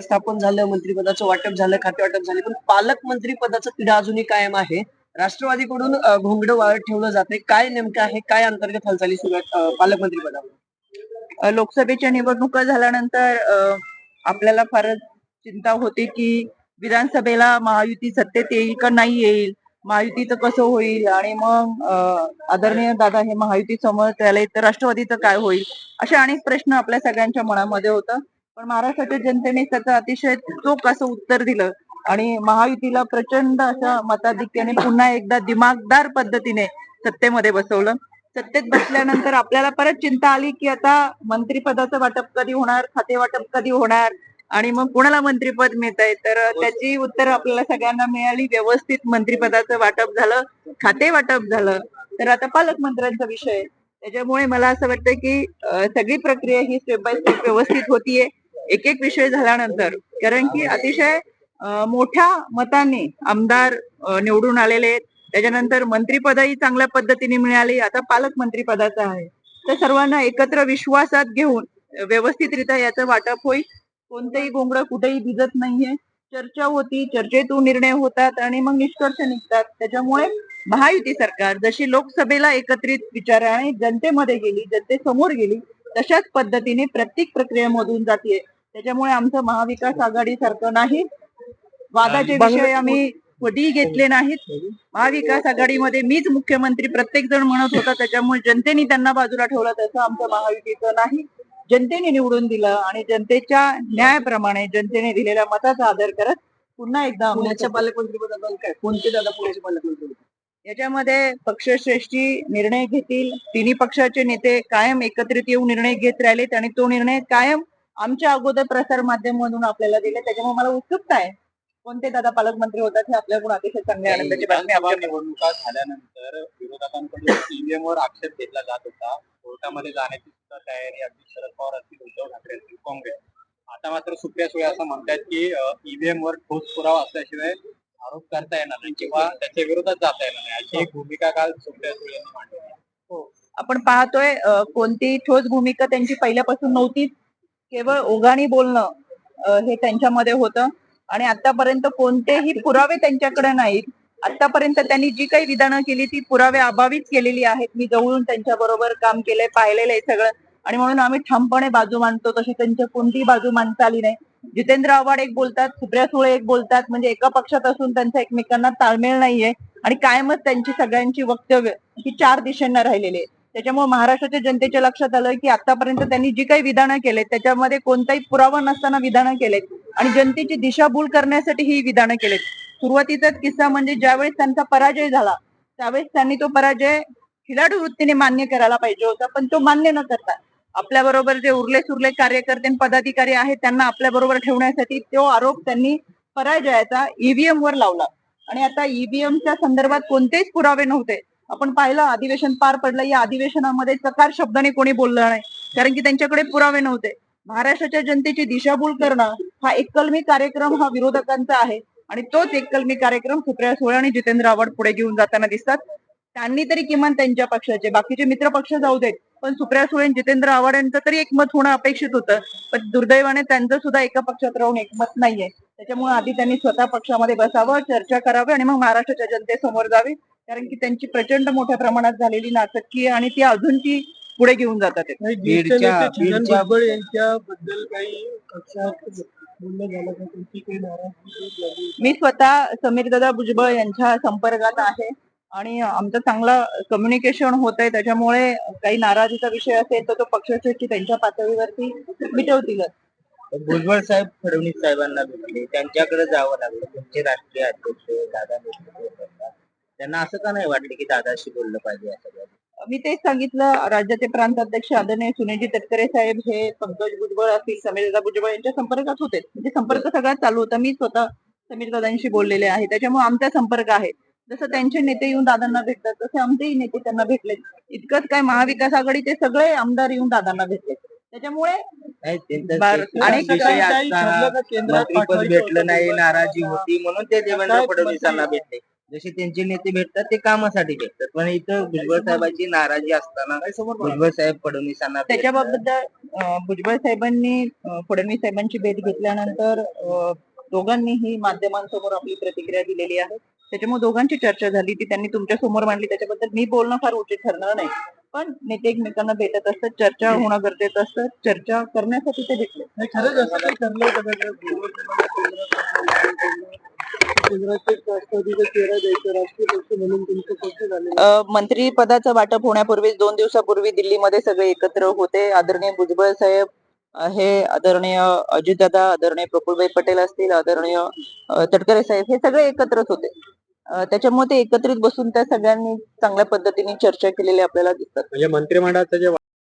स्थापन झालं मंत्रिपदाचं वाटप झालं खाते वाटप झाले पण पालकमंत्री पदाचं तिढा अजूनही कायम आहे. राष्ट्रवादीकडून घोंगड वाळत ठेवलं जाते काय नेमकं आहे? काय अंतर्गत हालचाली सुरू पालकमंत्री पदावर लोकसभेच्या निवडणुका झाल्यानंतर आपल्याला फारच चिंता होती की विधानसभेला महायुती सत्तेत येईल का नाही येईल? महायुतीचं कसं होईल? आणि मग आदरणीय दादा हे महायुती समोर त्याला तर राष्ट्रवादीचं काय होईल? असे अनेक प्रश्न आपल्या सगळ्यांच्या मनामध्ये होतं. पण महाराष्ट्राच्या जनतेने त्याचं अतिशय चोख असं उत्तर दिलं. आणि महायुतीला प्रचंड असं मताधिक्याने पुन्हा एकदा दिमागदार पद्धतीने सत्तेमध्ये बसवलं. सत्तेत बसल्यानंतर आपल्याला परत चिंता आली की आता मंत्रिपदाचं वाटप कधी होणार खाते वाटप कधी होणार? आणि मग कुणाला मंत्रिपद मिळत आहे तर त्याची उत्तर आपल्याला सगळ्यांना मिळाली. व्यवस्थित मंत्रिपदाचं वाटप झालं खाते वाटप झालं. तर आता पालकमंत्र्यांचा विषय त्याच्यामुळे मला असं वाटतं की सगळी प्रक्रिया ही स्टेप बाय स्टेप व्यवस्थित होतीये. एक एक विषय झाल्यानंतर कारण की अतिशय मोठ्या मताने आमदार निवडून आलेले आहेत. त्याच्यानंतर मंत्रीपदही चांगल्या पद्धतीने मिळाली. आता पालकमंत्री पदाचं आहे. तर सर्वांना एकत्र विश्वासात घेऊन व्यवस्थितरित्या याचं वाटप होईल. कोणतंही गोंगडं कुठेही भिजत नाहीये. चर्चा होती चर्चेतून निर्णय होतात आणि मग निष्कर्ष निघतात. त्याच्यामुळे महायुती सरकार जशी लोकसभेला एकत्रित विचाराने जनतेमध्ये गेली जनतेसमोर गेली तशाच पद्धतीने प्रत्येक प्रक्रियेमधून जाते त्याच्यामुळे आमचं महाविकास आघाडी सारखं नाही. वादाचे विषय आम्ही कधीही घेतले नाहीत. महाविकास आघाडीमध्ये मीच मुख्यमंत्री प्रत्येक जण म्हणत होता त्याच्यामुळे जनतेने त्यांना बाजूला ठेवलं तसं आमचं महायुतीचं नाही. जनतेने निवडून दिलं आणि जनतेच्या न्यायाप्रमाणे जनतेने दिलेल्या मताचा आदर करत पुन्हा एकदा पुण्याच्या पालकमंत्री काय कोणते दादा पुण्याचे पालकमंत्री? याच्यामध्ये पक्षश्रेष्ठी निर्णय घेतील. तिन्ही पक्षाचे नेते कायम एकत्रित येऊन निर्णय घेत राहिलेत आणि तो निर्णय कायम आमच्या अगोदर प्रसार माध्यमामधून आपल्याला दिले त्याच्यामुळे मला उत्सुकता आहे. कोणते दादा पालकमंत्री होतात हे आपल्याकडून अतिशय चांगली आनंदाची बातमी निवडणुका झाल्यानंतर विरोधकांकडून ईव्हीएम वर आक्षेप घेतला जात होता. कोर्टामध्ये जाण्याची सुद्धा तयारी अगदी शरद पवार असतील उद्धव ठाकरे असतील काँग्रेस. आता मात्र सुप्रिया सुळे असं म्हणतात की ईव्हीएम वर ठोस पुरावा असल्याशिवाय आरोप करता येणार नाही किंवा त्याच्या विरोधात जाता येणार नाही. अशी एक भूमिका काल सुप्रिया सुळे यांनी मांडली. हो. आपण पाहतोय अ, कोणतीही ठोस भूमिका त्यांची पहिल्यापासून नव्हतीच. केवळ ओघाणी बोलणं हे त्यांच्यामध्ये होतं. आणि आतापर्यंत कोणतेही पुरावे त्यांच्याकडे नाहीत. आतापर्यंत त्यांनी जी काही विधानं केली ती पुरावे अभावीच केलेली आहेत. मी जवळून त्यांच्या बरोबर काम केलंय पाहिलेलं आहे सगळं. आणि म्हणून आम्ही ठामपणे बाजू मांडतो तशी त्यांच्या कोणतीही बाजू मांडता आली नाही. जितेंद्र आव्हाड एक बोलतात सुप्रिया सुळे एक बोलतात. म्हणजे एका पक्षात असून त्यांचा एकमेकांना ताळमेळ नाहीये. आणि कायमच त्यांची सगळ्यांची वक्तव्य ही चार दिशेंना राहिलेली आहे. त्याच्यामुळे महाराष्ट्राच्या जनतेच्या लक्षात आलं की आतापर्यंत त्यांनी जी काही विधानं केलेत त्याच्यामध्ये कोणताही पुरावा नसताना विधानं केलेत. आणि जनतेची दिशाभूल करण्यासाठी ही विधानं केलेत. सुरुवातीचाच किस्सा म्हणजे ज्यावेळेस त्यांचा पराजय झाला त्यावेळेस त्यांनी तो पराजय खिलाडू वृत्तीने मान्य करायला पाहिजे होता पण तो मान्य न करता आपल्या बरोबर जे उरले सुरले कार्यकर्ते आणि पदाधिकारी आहेत त्यांना आपल्या बरोबर ठेवण्यासाठी तो आरोप त्यांनी पराजयाचा ईव्हीएम वर लावला. आणि आता ईव्हीएमच्या संदर्भात कोणतेच पुरावे नव्हते. आपण पाहिलं अधिवेशन पार पडलं. या अधिवेशनामध्ये चकार शब्दाने कोणी बोललं नाही. कारण की त्यांच्याकडे पुरावे नव्हते. महाराष्ट्राच्या जनतेची दिशाभूल करणं हा एककलमी कार्यक्रम हा विरोधकांचा आहे. आणि तोच एककलमी कार्यक्रम सुप्रिया सुळे आणि जितेंद्र आव्हाड पुढे घेऊन जाताना दिसतात. त्यांनी तरी किमान त्यांच्या पक्षाचे बाकीचे मित्र पक्ष जाऊ देत. पण सुप्रिया सुळे जितेंद्र आव्हाड यांचं तरी एकमत होणं अपेक्षित होतं. पण दुर्दैवाने त्यांचं सुद्धा एका पक्षात राहून एकमत नाहीये. त्याच्यामुळे आधी त्यांनी स्वतः पक्षामध्ये बसावं चर्चा करावी आणि मग महाराष्ट्राच्या जनतेसमोर जावी. कारण की त्यांची प्रचंड मोठ्या प्रमाणात झालेली नाचक्की आहे आणि ती अजून ती पुढे घेऊन जातात यांच्याबद्दल काही मी स्वतः समीर दादा भुजबळ यांच्या संपर्कात आहे आणि आमचं चांगलं कम्युनिकेशन होत आहे. त्याच्यामुळे काही नाराजीचा विषय असेल तर तो पक्षश्रेष्ठी त्यांच्या पातळीवरती मिटवतीलच भुजबळ साहेब फडणवीस साहेबांना भेटले. त्यांच्याकडे जावं लागलं. तुमचे राष्ट्रीय अध्यक्ष दादा त्यांना असं का नाही वाटलं की दादाशी बोललं पाहिजे असं काही? मी तेच सांगितलं राज्याचे प्रांत अध्यक्ष आदरणीय सुनेजी तटकरे साहेब हे पंकज भुजबळ असतील समीर दादा भुजबळ यांच्या संपर्कात होते. म्हणजे संपर्क सगळा चालू होता. मी स्वतः समीर दादांशी बोललेले आहे. त्याच्यामुळे आमचा संपर्क आहे. जसं त्यांचे नेते येऊन दादांना भेटतात तसे आमचेही नेते त्यांना भेटले. इतकंच काय महाविकास आघाडीचे सगळे आमदार येऊन दादांना भेटले. त्याच्यामुळे भेटलं? नाही नाराजी होती म्हणून ते देवेंद्र फडणवीसांना भेटले. जसे त्यांचे नेते भेटतात ते कामासाठी भेटतात. पण इथं भुजबळ साहेबांची नाराजी असताना भुजबळ साहेब फडणवीसांना त्याच्याबाबत भुजबळ साहेबांनी फडणवीस साहेबांची भेट घेतल्यानंतर दोघांनीही माध्यमांसमोर आपली प्रतिक्रिया दिलेली आहे. त्याच्यामुळे दोघांची चर्चा झाली ती त्यांनी तुमच्यासमोर मांडली. त्याच्याबद्दल मी बोलणं फार उचित ठरणार नाही. पण नेते एकमेकांना भेटत असतात चर्चा होणं गरजेचं असतं. चर्चा करण्यासाठी ते भेटले. खरंच मंत्री पदाचं वाटप होण्यापूर्वीच दोन दिवसापूर्वी दिल्लीमध्ये सगळे एकत्र होते. आदरणीय भुजबळ साहेब हे आदरणीय अजितदादा आदरणीय प्रफुल्लभाई पटेल असतील आदरणीय तटकरे साहेब हे सगळे एकत्रच होते. त्याच्यामुळे ते एकत्रित बसून त्या सगळ्यांनी चांगल्या पद्धतीने चर्चा केलेली आपल्याला दिसतात. म्हणजे मंत्रिमंडळाचं जे